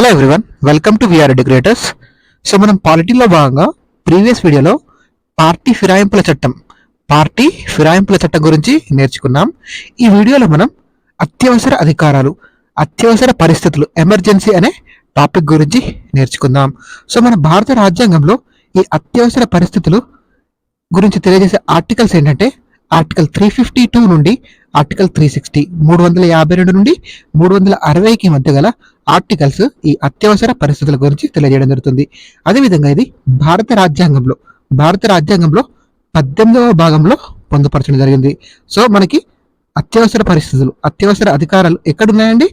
Hello everyone welcome to VR educators so మనం పాలిటీలో భాగంగా ప్రీవియస్ వీడియోలో పార్టీ ఫిరాయింపుల చట్టం పార్టీ ఫిరాయింపుల చట్టం గురించి నేర్చుకున్నాం. ఈ వీడియోలో మనం అత్యవసర అధికారాలు అత్యవసర పరిస్థితులు ఎమర్జెన్సీ అనే టాపిక్ గురించి నేర్చుకుందాం. సో మన భారత రాజ్యాంగంలో ఈ అత్యవసర పరిస్థితులు గురించి తెలియజేసే ఆర్టికల్స్ ఏంటంటే ఆర్టికల్ త్రీ ఫిఫ్టీ టూ నుండి ఆర్టికల్ త్రీ సిక్స్టీ మూడు వందల యాభై రెండు నుండి మూడు వందల అరవైకి మధ్య గల ఆర్టికల్స్ ఈ అత్యవసర పరిస్థితుల గురించి తెలియజేయడం జరుగుతుంది. అదేవిధంగా ఇది భారత రాజ్యాంగంలో భారత రాజ్యాంగంలో పద్దెనిమిదవ భాగంలో పొందుపరచడం జరిగింది. సో మనకి అత్యవసర పరిస్థితులు అత్యవసర అధికారాలు ఎక్కడున్నాయండి?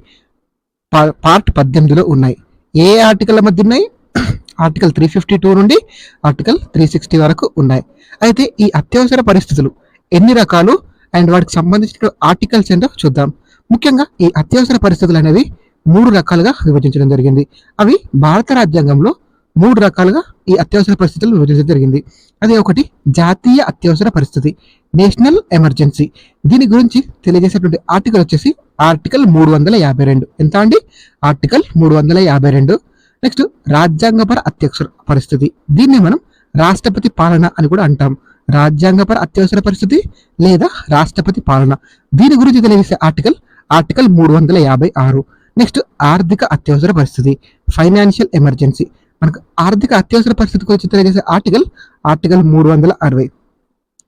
పార్ట్ పద్దెనిమిదిలో ఉన్నాయి. ఏ ఆర్టికల్ మధ్య ఉన్నాయి? ఆర్టికల్ త్రీ ఫిఫ్టీ టూ నుండి ఆర్టికల్ త్రీ సిక్స్టీ వరకు ఉన్నాయి. అయితే ఈ అత్యవసర పరిస్థితులు ఎన్ని రకాలు? అండ్ వాటికి సంబంధించిన ఆర్టికల్స్ ఏంటో చూద్దాం. ముఖ్యంగా ఈ అత్యవసర పరిస్థితులు అనేవి మూడు రకాలుగా విభజించడం జరిగింది. అవి భారత రాజ్యాంగంలో మూడు రకాలుగా ఈ అత్యవసర పరిస్థితులు విభజించడం జరిగింది. అది ఒకటి జాతీయ అత్యవసర పరిస్థితి నేషనల్ ఎమర్జెన్సీ. దీని గురించి తెలియజేసేటువంటి ఆర్టికల్ వచ్చేసి ఆర్టికల్ మూడు వందల యాభై రెండు. ఎంత అండి? ఆర్టికల్ మూడు వందల యాభై రెండు. నెక్స్ట్ రాజ్యాంగపర అత్యవసర పరిస్థితి. దీన్ని మనం రాష్ట్రపతి పాలన అని కూడా అంటాం. రాజ్యాంగపర అత్యవసర పరిస్థితి లేదా రాష్ట్రపతి పాలన. దీని గురించి తెలియజేసే ఆర్టికల్ ఆర్టికల్ మూడు వందల యాభై ఆరు. నెక్స్ట్ ఆర్థిక అత్యవసర పరిస్థితి ఫైనాన్షియల్ ఎమర్జెన్సీ మనకు ఆర్థిక అత్యవసర పరిస్థితి గురించి తెలియజేసే ఆర్టికల్ ఆర్టికల్ మూడు వందల అరవై.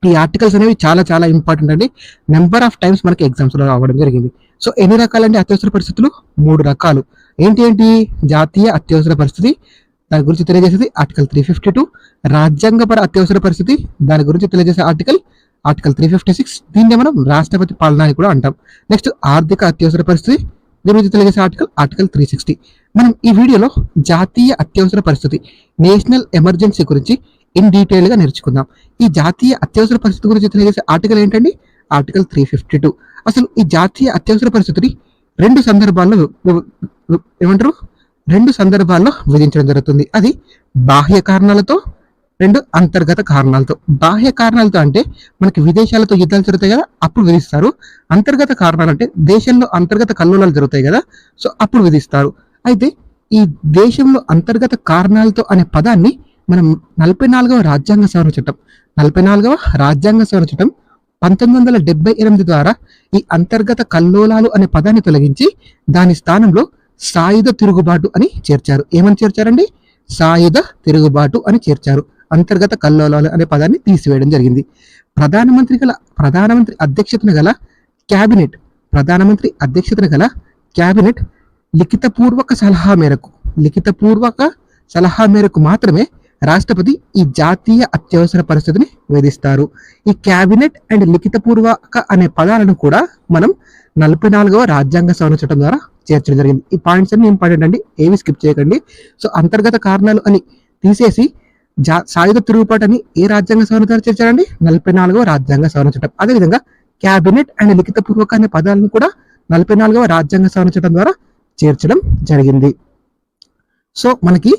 ఈ ఆర్టికల్స్ అనేవి చాలా చాలా ఇంపార్టెంట్ అండి. నెంబర్ ఆఫ్ టైమ్స్ మనకి ఎగ్జామ్స్లో రావడం జరిగింది. సో ఎన్ని రకాలండి అత్యవసర పరిస్థితులు? మూడు రకాలు. ఏంటి ఏంటి? జాతీయ అత్యవసర పరిస్థితి దాని గురించి తెలియజేసేది ఆర్టికల్ త్రీ ఫిఫ్టీ టూ రాజ్యాంగపర అత్యవసర పరిస్థితి దాని గురించి తెలియజేసే article article three fifty six దీన్ని మనం రాష్ట్రపతి పాలన అని కూడా అంటాం. నెక్స్ట్ ఆర్థిక అత్యవసర పరిస్థితి గురించి తెలియజేసే ఆర్టికల్ ఆర్టికల్ త్రీ సిక్స్టీ మనం ఈ వీడియోలో జాతీయ అత్యవసర పరిస్థితి నేషనల్ ఎమర్జెన్సీ గురించి ఇన్ డీటెయిల్గా నేర్చుకుందాం. ఈ జాతీయ అత్యవసర పరిస్థితి గురించి తెలియజేసే ఆర్టికల్ ఏంటండి? ఆర్టికల్ త్రీ ఫిఫ్టీ టూ అసలు ఈ జాతీయ అత్యవసర పరిస్థితిని రెండు సందర్భాల్లో ఏమంటారు? రెండు సందర్భాల్లో విధించడం జరుగుతుంది. అది బాహ్య కారణాలతో రెండు అంతర్గత కారణాలతో. బాహ్య కారణాలతో అంటే మనకి విదేశాలతో యుద్ధాలు జరుగుతాయి కదా అప్పుడు విధిస్తారు. అంతర్గత కారణాలు అంటే దేశంలో అంతర్గత కల్లోలాలు జరుగుతాయి కదా సో అప్పుడు విధిస్తారు. అయితే ఈ దేశంలో అంతర్గత కారణాలతో అనే పదాన్ని మనం నలభై నాలుగవ రాజ్యాంగ సవరణ చట్టం నలభై నాలుగవ రాజ్యాంగ సవరణ చట్టం పంతొమ్మిది వందల డెబ్బై ఎనిమిది ద్వారా ఈ అంతర్గత కల్లోలాలు అనే పదాన్ని తొలగించి దాని స్థానంలో సాయుధ తిరుగుబాటు అని చేర్చారు. ఏమని చేర్చారండి? సాయుధ తిరుగుబాటు అని చేర్చారు. అంతర్గత కల్లోలాలు అనే పదాన్ని తీసివేయడం జరిగింది. ప్రధానమంత్రి గల ప్రధానమంత్రి అధ్యక్షతన గల క్యాబినెట్ ప్రధానమంత్రి అధ్యక్షతన గల క్యాబినెట్ లిఖితపూర్వక సలహా మేరకు లిఖితపూర్వక సలహా మేరకు మాత్రమే రాష్ట్రపతి ఈ జాతీయ అత్యవసర పరిస్థితిని వేధిస్తారు. ఈ క్యాబినెట్ అండ్ లిఖితపూర్వక అనే పదాలను కూడా మనం నలభై నాలుగవ రాజ్యాంగ సవరణ చట్టం ద్వారా చేర్చడం జరిగింది. ఈ పాయింట్స్ అన్ని ఇంపార్టెంట్ అండి ఏవి స్కిప్ చేయకండి. సో అంతర్గత కారణాలు అని తీసేసి సాయుధ తిరుగుబాటు అని ఏ రాజ్యాంగ సవరణ ద్వారా చేర్చారండి? నలభై నాలుగవ రాజ్యాంగ సవరణ చట్టం. అదేవిధంగా క్యాబినెట్ అండ్ లిఖితపూర్వక అనే పదాలను కూడా నలభై నాలుగవ రాజ్యాంగ సవరణ చట్టం ద్వారా చేర్చడం జరిగింది. సో మనకి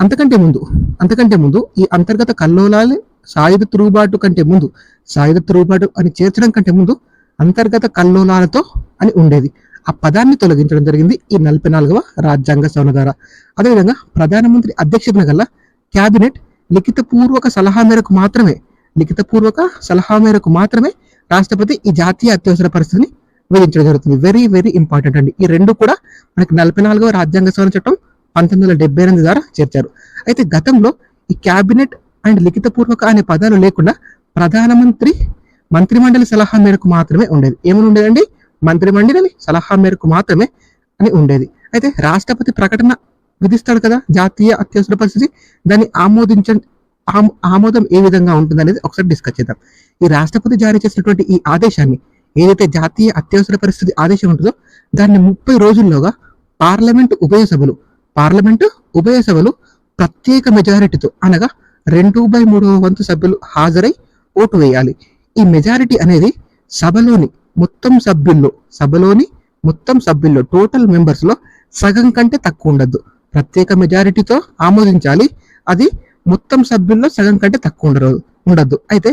అంతకంటే ముందు అంతకంటే ముందు ఈ అంతర్గత కల్లోలాలు సాయుధ తిరుగుబాటు కంటే ముందు సాయుధ తిరుగుబాటు అని చేర్చడం కంటే ముందు అంతర్గత కల్లోలాలతో అని ఉండేది. ఆ పదాన్ని తొలగించడం జరిగింది ఈ నలభై నాలుగవ రాజ్యాంగ సవరణ ద్వారా. అదేవిధంగా ప్రధానమంత్రి అధ్యక్షతన గల క్యాబినెట్ లిఖితపూర్వక సలహా మేరకు మాత్రమే లిఖితపూర్వక సలహా మేరకు మాత్రమే రాష్ట్రపతి ఈ జాతీయ అత్యవసర పరిస్థితిని విధించడం జరుగుతుంది. వెరీ వెరీ ఇంపార్టెంట్ అండి. ఈ రెండు కూడా మనకి నలభై నాలుగవ రాజ్యాంగ సవరణ చట్టం పంతొమ్మిది వందల డెబ్బై ఎనిమిది ద్వారా చేర్చారు. అయితే గతంలో ఈ క్యాబినెట్ అండ్ లిఖితపూర్వక అనే పదాలు లేకుండా ప్రధానమంత్రి మంత్రిమండలి సలహా మేరకు మాత్రమే ఉండేది. ఏమని ఉండేదండి? మంత్రిమండలి సలహా మేరకు మాత్రమే అని ఉండేది. అయితే రాష్ట్రపతి ప్రకటన విధిస్తాడు కదా? జాతీయ అత్యవసర పరిస్థితి. దాన్ని ఆమోదించ ఆమోదం ఏ విధంగా ఉంటుంది అనేది ఒకసారి డిస్కస్ చేద్దాం. ఈ రాష్ట్రపతి జారీ చేసినటువంటి ఈ ఆదేశాన్ని ఏదైతే జాతీయ అత్యవసర పరిస్థితి ఆదేశం ఉంటుందో దాన్ని ముప్పై రోజుల్లోగా పార్లమెంటు ఉభయ సభలు పార్లమెంటు ఉభయ సభలు ప్రత్యేక మెజారిటీతో అనగా రెండు బై మూడవ వంతు సభ్యులు హాజరై ఓటు వేయాలి. ఈ మెజారిటీ అనేది సభలోని మొత్తం సభ్యుల్లో సభలోని మొత్తం సభ్యుల్లో టోటల్ మెంబర్స్లో సగం కంటే తక్కువ ఉండద్దు. ప్రత్యేక మెజారిటీతో ఆమోదించాలి. అది మొత్తం సభ్యుల్లో సగం కంటే తక్కువ ఉండరు ఉండద్దు అయితే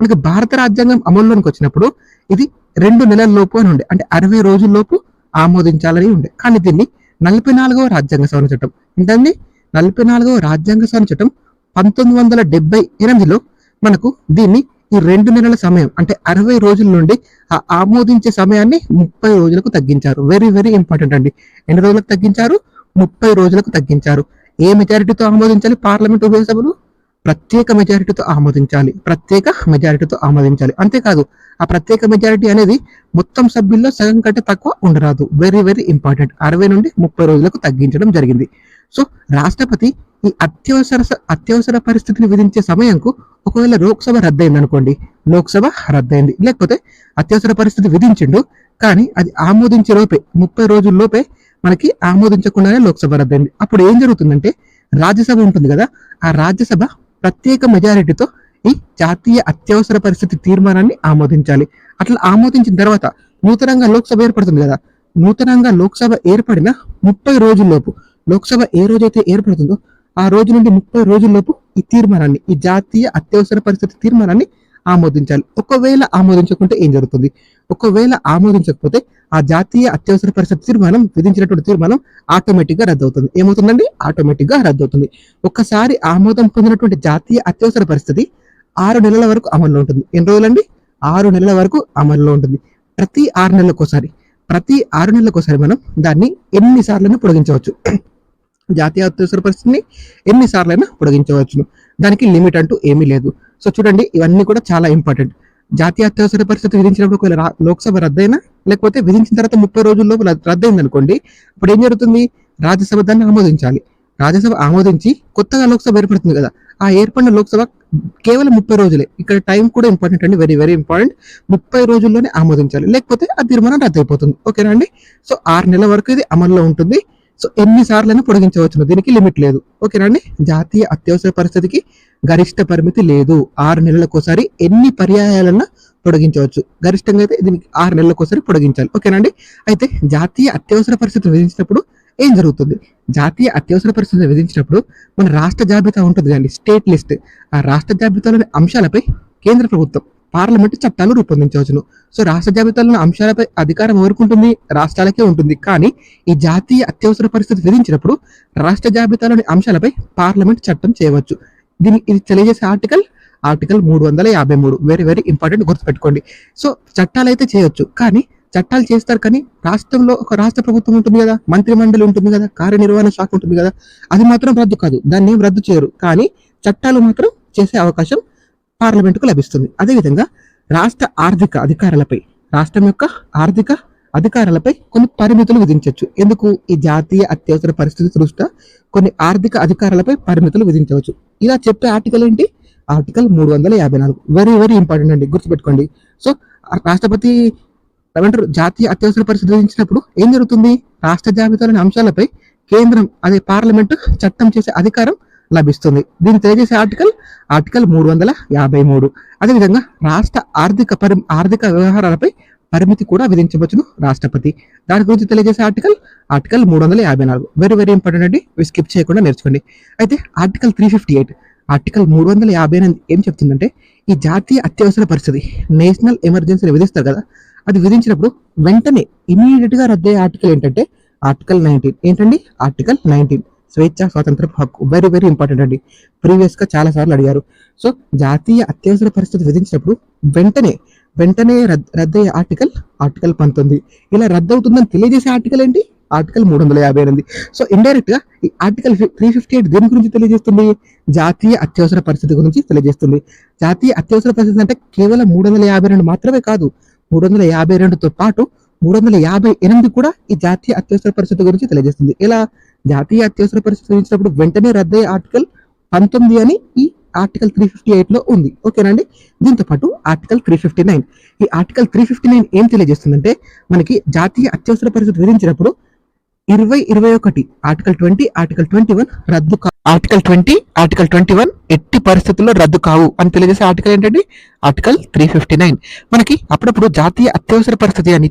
మనకి భారత రాజ్యాంగం అమల్లోకి వచ్చినప్పుడు ఇది రెండు నెలల లోపు అని ఉండే. అంటే అరవై రోజుల్లోపు ఆమోదించాలని ఉండే. కానీ దీన్ని నలభై నాలుగవ రాజ్యాంగ సవరణ చట్టం ఏంటండి? నలభై నాలుగవ రాజ్యాంగ సవరణ చట్టం పంతొమ్మిది వందల డెబ్బై ఎనిమిదిలో మనకు దీన్ని ఈ రెండు నెలల సమయం అంటే అరవై రోజుల నుండి ఆ ఆమోదించే సమయాన్ని ముప్పై రోజులకు తగ్గించారు. వెరీ వెరీ ఇంపార్టెంట్ అండి. ఎన్ని రోజులకు తగ్గించారు? ముప్పై రోజులకు తగ్గించారు. ఏ మెజారిటీతో ఆమోదించాలి? పార్లమెంట్ ఉభయ సభలు? ప్రత్యేక మెజారిటీతో ఆమోదించాలి. ప్రత్యేక మెజారిటీతో ఆమోదించాలి. అంతేకాదు ఆ ప్రత్యేక మెజారిటీ అనేది మొత్తం సభ్యుల్లో సగం కంటే తక్కువ ఉండరాదు. వెరీ వెరీ ఇంపార్టెంట్ అరవై నుండి ముప్పై రోజులకు తగ్గించడం జరిగింది. సో రాష్ట్రపతి ఈ అత్యవసర అత్యవసర పరిస్థితిని విధించే సమయంకు ఒకవేళ లోక్సభ రద్దయింది అనుకోండి లోక్సభ రద్దయింది. లేకపోతే అత్యవసర పరిస్థితి విధించిండు కానీ అది ఆమోదించే లోపే ముప్పై రోజుల లోపే మనకి ఆమోదించకుండానే లోక్సభ రద్దయింది. అప్పుడు ఏం జరుగుతుందంటే రాజ్యసభ ఉంటుంది కదా ఆ రాజ్యసభ ప్రత్యేక మెజారిటీతో ఈ జాతీయ అత్యవసర పరిస్థితి తీర్మానాన్ని ఆమోదించాలి. అట్లా ఆమోదించిన తర్వాత నూతనంగా లోక్సభ ఏర్పడుతుంది కదా నూతనంగా లోక్సభ ఏర్పడిన ముప్పై రోజుల్లోపు లోక్సభ ఏ రోజైతే ఏర్పడుతుందో ఆ రోజు నుండి ముప్పై రోజుల్లోపు ఈ తీర్మానాన్ని ఈ జాతీయ అత్యవసర పరిస్థితి తీర్మానాన్ని ఆమోదించాలి. ఒకవేళ ఆమోదించకుంటే ఏం జరుగుతుంది? ఒకవేళ ఆమోదించకపోతే ఆ జాతీయ అత్యవసర పరిస్థితి తీర్మానం విధించినటువంటి తీర్మానం ఆటోమేటిక్గా రద్దవుతుంది. ఏమవుతుందండి? ఆటోమేటిక్గా రద్దవుతుంది. ఒక్కసారి ఆమోదం పొందినటువంటి జాతీయ అత్యవసర పరిస్థితి ఆరు నెలల వరకు అమల్లో ఉంటుంది. ఎన్ని రోజులండి? ఆరు నెలల వరకు అమల్లో ఉంటుంది. ప్రతి ఆరు నెలలకోసారి ప్రతి ఆరు నెలలకోసారి మనం దాన్ని ఎన్నిసార్లైనా పొడిగించవచ్చు. జాతీయ అత్యవసర పరిస్థితిని ఎన్నిసార్లైనా పొడిగించవచ్చును. దానికి లిమిట్ అంటూ ఏమీ లేదు. సో చూడండి ఇవన్నీ కూడా చాలా ఇంపార్టెంట్ జాతీయ అత్యవసర పరిస్థితి విధించినప్పుడు ఒకవేళ లోక్సభ రద్దయినా లేకపోతే విధించిన తర్వాత ముప్పై రోజుల్లో రద్దయింది అనుకోండి అప్పుడు ఏం జరుగుతుంది? రాజ్యసభ దాన్ని ఆమోదించాలి. రాజ్యసభ ఆమోదించి కొత్తగా లోక్సభ ఏర్పడుతుంది కదా ఆ ఏర్పడిన లోక్సభ కేవలం ముప్పై రోజులే. ఇక్కడ టైం కూడా ఇంపార్టెంట్ అండి వెరీ వెరీ ఇంపార్టెంట్. ముప్పై రోజుల్లోనే ఆమోదించాలి. లేకపోతే ఆ తీర్మానం రద్దయిపోతుంది. ఓకేనా అండి? సో ఆరు నెలల వరకు ఇది అమల్లో ఉంటుంది. సో ఎన్ని సార్లైనా దీనికి లిమిట్ లేదు. ఓకేనా అండి? జాతీయ అత్యవసర పరిస్థితికి గరిష్ట పరిమితి లేదు. ఆరు నెలలకోసారి ఎన్ని పర్యాయాలన్నా పొడిగించవచ్చు. గరిష్టంగా అయితే దీనికి ఆరు నెలలకోసారి పొడిగించాలి. ఓకేనండి అయితే జాతీయ అత్యవసర పరిస్థితి విధించినప్పుడు ఏం జరుగుతుంది? జాతీయ అత్యవసర పరిస్థితి విధించినప్పుడు మన రాష్ట్ర జాబితా ఉంటుంది అండి స్టేట్ లిస్ట్. ఆ రాష్ట్ర జాబితాలోని అంశాలపై కేంద్ర ప్రభుత్వం పార్లమెంటు చట్టాలు రూపొందించవచ్చును. సో రాష్ట్ర జాబితాలోని అంశాలపై అధికారం ఎవరికి ఉంటుంది రాష్ట్రాలకే ఉంటుంది. కానీ ఈ జాతీయ అత్యవసర పరిస్థితి విధించినప్పుడు రాష్ట్ర జాబితాలోని అంశాలపై పార్లమెంట్ చట్టం చేయవచ్చు. దీని ఇది తెలియజేసే ఆర్టికల్? ఆర్టికల్ మూడు వందల యాభై మూడు. వెరీ వెరీ ఇంపార్టెంట్ గుర్తుపెట్టుకోండి. సో చట్టాలు అయితే చేయొచ్చు. కానీ చట్టాలు చేస్తారు కానీ రాష్ట్రంలో ఒక రాష్ట్ర ప్రభుత్వం ఉంటుంది కదా? మంత్రి మండలి ఉంటుంది కదా? కార్యనిర్వహణ శాఖ ఉంటుంది కదా? అది మాత్రం రద్దు కాదు. దాన్ని రద్దు చేయరు. కానీ చట్టాలు మాత్రం చేసే అవకాశం పార్లమెంటుకు లభిస్తుంది. అదేవిధంగా రాష్ట్ర ఆర్థిక అధికారాలపై రాష్ట్రం యొక్క ఆర్థిక అధికారాలపై కొన్ని పరిమితులు విధించవచ్చు. ఎందుకు? ఈ జాతీయ అత్యవసర పరిస్థితి దృష్ట్యా కొన్ని ఆర్థిక అధికారాలపై పరిమితులు విధించవచ్చు. ఇలా చెప్పే ఆర్టికల్ ఏంటి? ఆర్టికల్ మూడు వందల యాభై నాలుగు. వెరీ వెరీ ఇంపార్టెంట్ అండి. గుర్తుపెట్టుకోండి. సో రాష్ట్రపతి ఏమంటారు? జాతీయ అత్యవసర పరిస్థితి విధించినప్పుడు ఏం జరుగుతుంది? రాష్ట్ర జాబితాలోని అంశాలపై కేంద్రం అదే పార్లమెంట్ చట్టం చేసే అధికారం లభిస్తుంది. దీన్ని తెలియజేసే ఆర్టికల్ ఆర్టికల్ మూడు వందల యాభై మూడు. అదేవిధంగా రాష్ట్ర ఆర్థిక పరి ఆర్థిక వ్యవహారాలపై పరిమితి కూడా విధించవచ్చును రాష్ట్రపతి. దాని గురించి తెలియజేసే ఆర్టికల్ ఆర్టికల్ మూడు వందల యాభై నాలుగు. వెరీ వెరీ ఇంపార్టెంట్ అండి. ఇవి స్కిప్ చేయకుండా నేర్చుకోండి. అయితే article three fifty eight article మూడు వందల యాభై ఎనిమిది ఏం చెప్తుందంటే ఈ జాతీయ అత్యవసర పరిస్థితి నేషనల్ ఎమర్జెన్సీని విధిస్తారు కదా అది విధించినప్పుడు వెంటనే ఇమీడియట్గా రద్దయ్యే ఆర్టికల్ ఏంటంటే ఆర్టికల్ నైన్టీన్ ఏంటండి? ఆర్టికల్ నైన్టీన్ స్వేచ్ఛ స్వాతంత్ర హక్కు. వెరీ వెరీ ఇంపార్టెంట్ అండి. ప్రీవియస్గా చాలా సార్లు అడిగారు. సో జాతీయ అత్యవసర పరిస్థితి విధించినప్పుడు వెంటనే వెంటనే రద్దు రద్దయ్యే ఆర్టికల్ ఆర్టికల్ పంతొమ్మిది. ఇలా రద్దవుతుందని తెలియజేసే ఆర్టికల్ ఏంటి? ఆర్టికల్ మూడు వందల యాభై ఎనిమిది. సో ఇండైరెక్ట్గా ఈ ఆర్టికల్ త్రీ ఫిఫ్టీ ఎయిట్ దేని గురించి తెలియజేస్తుంది? జాతీయ అత్యవసర పరిస్థితి గురించి తెలియజేస్తుంది. జాతీయ అత్యవసర పరిస్థితి అంటే కేవలం మూడు వందల యాభై రెండు మాత్రమే కాదు. మూడు వందల యాభై రెండుతో పాటు మూడు వందల యాభై ఎనిమిది కూడా ఈ జాతీయ అత్యవసర పరిస్థితి గురించి తెలియజేస్తుంది. ఇలా జాతీయ అత్యవసర పరిస్థితి విధించినప్పుడు వెంటనే రద్దయ్యే ఆర్టికల్ పంతొమ్మిది అని ఈ ఆర్టికల్ త్రీ ఫిఫ్టీ ఎయిట్లో ఉంది. ఓకేనండి దీంతో పాటు ఆర్టికల్ త్రీ ఫిఫ్టీ నైన్ ఈ ఆర్టికల్ త్రీ ఫిఫ్టీ నైన్ ఏం తెలియజేస్తుందంటే మనకి జాతీయ అత్యవసర పరిస్థితి విధించినప్పుడు ఇరవై ఇరవై ఒకటి article twenty article twenty one రద్దు కా article twenty article twenty one ఎట్టి పరిస్థితుల్లో రద్దు కావు అని తెలియజేసే ఆర్టికల్ ఏంటండి? ఆర్టికల్ త్రీ ఫిఫ్టీ నైన్ మనకి అప్పుడప్పుడు జాతీయ అత్యవసర పరిస్థితి అని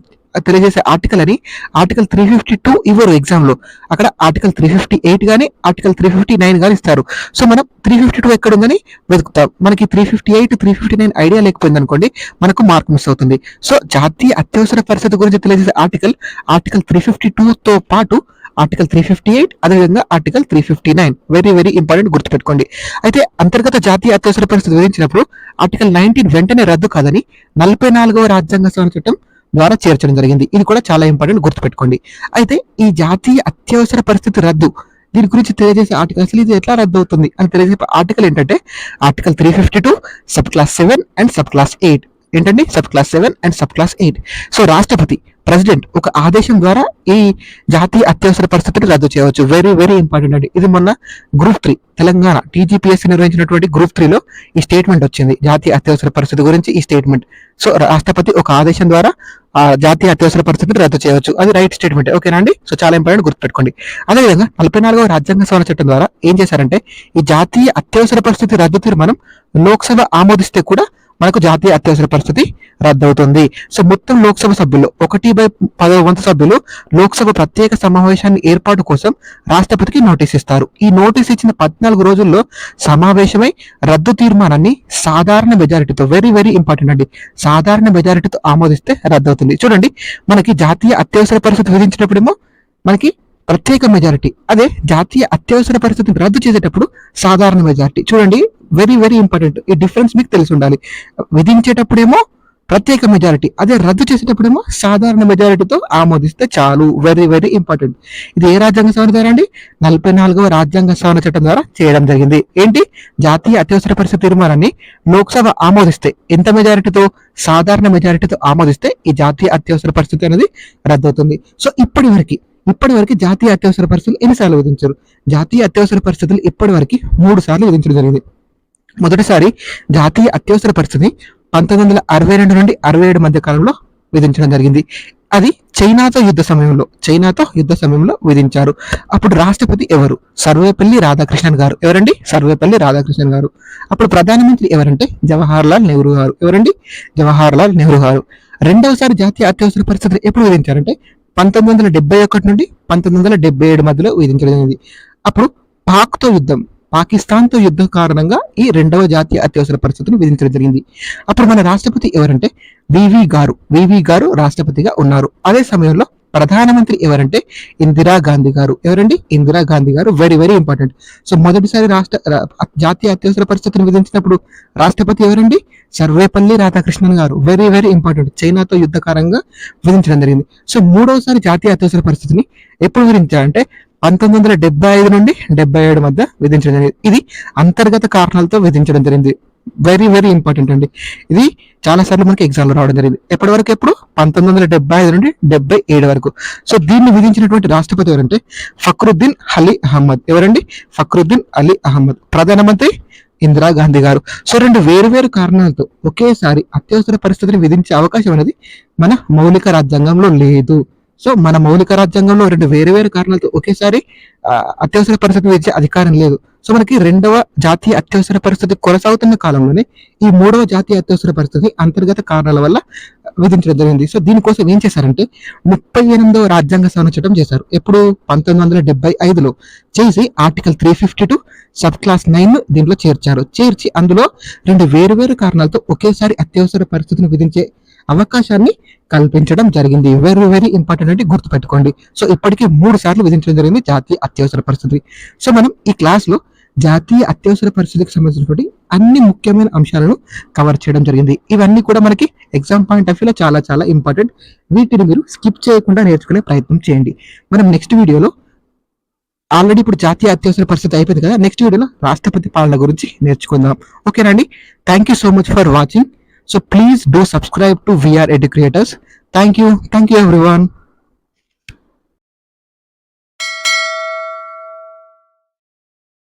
తెలియజేసే ఆర్టికల్ అని ఆర్టికల్ త్రీ ఫిఫ్టీ టూ ఇవ్వరు ఎగ్జామ్లో. అక్కడ ఆర్టికల్ త్రీ ఫిఫ్టీ ఎయిట్ కానీ ఆర్టికల్ త్రీ ఫిఫ్టీ నైన్ కానీ ఇస్తారు. సో మనం త్రీ ఫిఫ్టీ టూ ఎక్కడ ఉందని వెతుకుతాం. మనకి three fifty eight three fifty nine idea లేకపోయింది అనుకోండి మనకు మార్క్ మిస్ అవుతుంది. సో జాతీయ అత్యవసర పరిస్థితి గురించి తెలియజేసే ఆర్టికల్ ఆర్టికల్ త్రీ ఫిఫ్టీ తో పాటు ఆర్టికల్ త్రీ ఫిఫ్టీ ఎయిట్ అదేవిధంగా article three fifty nine very very important గుర్తుపెట్టుకోండి. అయితే అంతర్గత జాతీయ అత్యవసర పరిస్థితి విధించినప్పుడు ఆర్టికల్ నైన్టీన్ వెంటనే రద్దు కాదని నలభై నాలుగవ రాజ్యాంగ సవరణ చట్టం ద్వారా చేర్చడం జరిగింది. ఇది కూడా చాలా ఇంపార్టెంట్ గుర్తుపెట్టుకోండి. అయితే ఈ జాతీయ అత్యవసర పరిస్థితి రద్దు దీని గురించి తెలియజేసే ఆర్టికల్ అసలు ఇది ఎట్లా రద్దు అవుతుంది అని తెలియజేసే ఆర్టికల్ ఏంటంటే article three fifty two sub clause seven and sub clause eight ఏంటండి? Sub clause seven and sub clause eight so రాష్ట్రపతి ప్రెసిడెంట్ ఒక ఆదేశం ద్వారా ఈ జాతీయ అత్యవసర పరిస్థితిని రద్దు చేయవచ్చు. వెరీ వెరీ ఇంపార్టెంట్ అండి. ఇది మొన్న గ్రూప్ త్రీ తెలంగాణ టీజీపీఎస్సీ నిర్వహించినటువంటి గ్రూప్ త్రీలో ఈ స్టేట్మెంట్ వచ్చింది. జాతీయ అత్యవసర పరిస్థితి గురించి ఈ స్టేట్మెంట్ సో రాష్ట్రపతి ఒక ఆదేశం ద్వారా ఆ జాతీయ అత్యవసర పరిస్థితిని రద్దు చేయవచ్చు. అది రైట్ స్టేట్మెంట్ ఓకేనా అండి? సో చాలా ఇంపార్టెంట్ గుర్తుపెట్టుకోండి. అదేవిధంగా నలభై నాలుగవ రాజ్యాంగ సవరణ చట్టం ద్వారా ఏం చేశారంటే ఈ జాతీయ అత్యవసర పరిస్థితి రద్దు తీర్మానం లోక్సభ ఆమోదిస్తే కూడా మనకు జాతీయ అత్యవసర పరిస్థితి రద్దవుతుంది. సో మొత్తం లోక్సభ సభ్యులు ఒకటి బై పదవ వంతు సభ్యులు లోక్సభ ప్రత్యేక సమావేశాన్ని ఏర్పాటు కోసం రాష్ట్రపతికి నోటీస్ ఇస్తారు. ఈ నోటీస్ ఇచ్చిన పద్నాలుగు రోజుల్లో సమావేశమై రద్దు తీర్మానాన్ని సాధారణ మెజారిటీతో వెరీ వెరీ ఇంపార్టెంట్ అండి సాధారణ మెజారిటీతో ఆమోదిస్తే రద్దవుతుంది. చూడండి మనకి జాతీయ అత్యవసర పరిస్థితి విధించినప్పుడేమో మనకి ప్రత్యేక మెజారిటీ అదే జాతీయ అత్యవసర పరిస్థితిని రద్దు చేసేటప్పుడు సాధారణ మెజారిటీ చూడండి వెరీ వెరీ ఇంపార్టెంట్ ఈ డిఫరెన్స్ మీకు తెలిసి ఉండాలి. విధించేటప్పుడేమో ప్రత్యేక మెజారిటీ అదే రద్దు చేసేటప్పుడేమో సాధారణ మెజారిటీతో ఆమోదిస్తే చాలు. వెరీ వెరీ ఇంపార్టెంట్ ఇది ఏ రాజ్యాంగ సవరణ ద్వారా అండి? నలభై నాలుగవ రాజ్యాంగ సవరణ చట్టం ద్వారా చేయడం జరిగింది. ఏంటి? జాతీయ అత్యవసర పరిస్థితి తీర్మానాన్ని లోక్సభ ఆమోదిస్తే ఎంత మెజారిటీతో సాధారణ మెజారిటీతో ఆమోదిస్తే ఈ జాతీయ అత్యవసర పరిస్థితి అనేది రద్దవుతుంది సో ఇప్పటి వరకు ఇప్పటి వరకు జాతీయ అత్యవసర పరిస్థితులు ఎన్నిసార్లు విధించారు? జాతీయ అత్యవసర పరిస్థితులు ఇప్పటి వరకు మూడు సార్లు విధించడం జరిగింది. మొదటిసారి జాతీయ అత్యవసర పరిస్థితి పంతొమ్మిది వందల అరవై రెండు నుండి అరవై ఏడు మధ్య కాలంలో విధించడం జరిగింది. అది చైనాతో యుద్ధ సమయంలో చైనాతో యుద్ధ సమయంలో విధించారు. అప్పుడు రాష్ట్రపతి ఎవరు? సర్వేపల్లి రాధాకృష్ణన్ గారు. ఎవరండి? సర్వేపల్లి రాధాకృష్ణన్ గారు. అప్పుడు ప్రధానమంత్రి ఎవరంటే జవహర్లాల్ నెహ్రూ గారు. ఎవరండి? జవహర్ లాల్ నెహ్రూ గారు. రెండవసారి జాతీయ అత్యవసర పరిస్థితులు ఎప్పుడు విధించారంటే పంతొమ్మిది వందల డెబ్బై ఒకటి నుండి పంతొమ్మిది వందల డెబ్బై ఏడు మధ్యలో విధించడం జరిగింది. అప్పుడు పాక్తో యుద్ధం పాకిస్తాన్తో యుద్ధం కారణంగా ఈ రెండవ జాతీయ అత్యవసర పరిస్థితిని విధించడం జరిగింది. అప్పుడు మన రాష్ట్రపతి ఎవరంటే వివి గారు. వివి గారు రాష్ట్రపతిగా ఉన్నారు. అదే సమయంలో ప్రధానమంత్రి ఎవరంటే ఇందిరా గాంధీ గారు. ఎవరండి? ఇందిరా గాంధీ గారు. వెరీ వెరీ ఇంపార్టెంట్ సో మొదటిసారి రాష్ట్ర జాతీయ అత్యవసర పరిస్థితిని విధించినప్పుడు రాష్ట్రపతి ఎవరండి? సర్వేపల్లి రాధాకృష్ణన్ గారు. వెరీ వెరీ ఇంపార్టెంట్ చైనాతో యుద్ధకారంగా విధించడం జరిగింది. సో మూడవసారి జాతీయ అత్యవసర పరిస్థితిని ఎప్పుడు విధించారంటే పంతొమ్మిది వందల డెబ్బై ఐదు నుండి డెబ్బై ఏడు మధ్య విధించడం జరిగింది. ఇది అంతర్గత కారణాలతో విధించడం జరిగింది. వెరీ వెరీ ఇంపార్టెంట్ అండి. ఇది చాలా సార్లు మనకి ఎగ్జామ్ రావడం జరిగింది. ఎప్పటి వరకు ఎప్పుడు? పంతొమ్మిది వందల డెబ్బై ఐదు నుండి డెబ్బై ఏడు వరకు. సో దీన్ని విధించినటువంటి రాష్ట్రపతి ఎవరంటే ఫక్రుద్దీన్ అలీ అహ్మద్. ఎవరండి? ఫక్రుద్దీన్ అలీ అహ్మద్. ప్రధానమంత్రి ఇందిరా గాంధీ గారు. సో రెండు వేరు వేరు కారణాలతో ఒకేసారి అత్యవసర పరిస్థితిని విధించే అవకాశం అనేది మన మౌలిక రాజ్యాంగంలో లేదు. సో మన మౌలిక రాజ్యాంగంలో రెండు వేరు వేరు కారణాలతో ఒకేసారి అత్యవసర పరిస్థితి విధించే అధికారం లేదు. సో మనకి రెండవ జాతీయ అత్యవసర పరిస్థితి కొనసాగుతున్న కాలంలోనే ఈ మూడవ జాతీయ అత్యవసర పరిస్థితి అంతర్గత కారణాల వల్ల విధించడం జరిగింది. సో దీనికోసం ఏం చేశారంటే ముప్పై ఎనిమిదవ రాజ్యాంగ సవరణ చట్టం చేశారు. ఎప్పుడు పంతొమ్మిది వందల డెబ్బై ఐదులో చేసి article three fifty two sub clause nine దీంట్లో చేర్చారు. చేర్చి అందులో రెండు వేరు వేరు కారణాలతో ఒకేసారి అత్యవసర పరిస్థితిని విధించే అవకాశాన్ని కల్పించడం జరిగింది. వెరీ వెరీ ఇంపార్టెంట్ అంటే గుర్తుపెట్టుకోండి. సో ఇప్పటికీ మూడు సార్లు విధించడం జరిగింది జాతీయ అత్యవసర పరిస్థితి. సో మనం ఈ క్లాస్లో జాతీయ అత్యవసర పరిస్థితికి సంబంధించినటువంటి అన్ని ముఖ్యమైన అంశాలను కవర్ చేయడం జరిగింది. ఇవన్నీ కూడా మనకి ఎగ్జామ్ పాయింట్ ఆఫ్ వ్యూలో చాలా చాలా ఇంపార్టెంట్ వీటిని మీరు స్కిప్ చేయకుండా నేర్చుకునే ప్రయత్నం చేయండి. మనం నెక్స్ట్ వీడియోలో ఆల్రెడీ ఇప్పుడు జాతీయ అత్యవసర పరిస్థితి అయిపోయింది కదా నెక్స్ట్ వీడియోలో రాష్ట్రపతి పాలన గురించి నేర్చుకుందాం. ఓకేనండి thank you so much for watching so please do subscribe to VR educreators thank you thank you everyone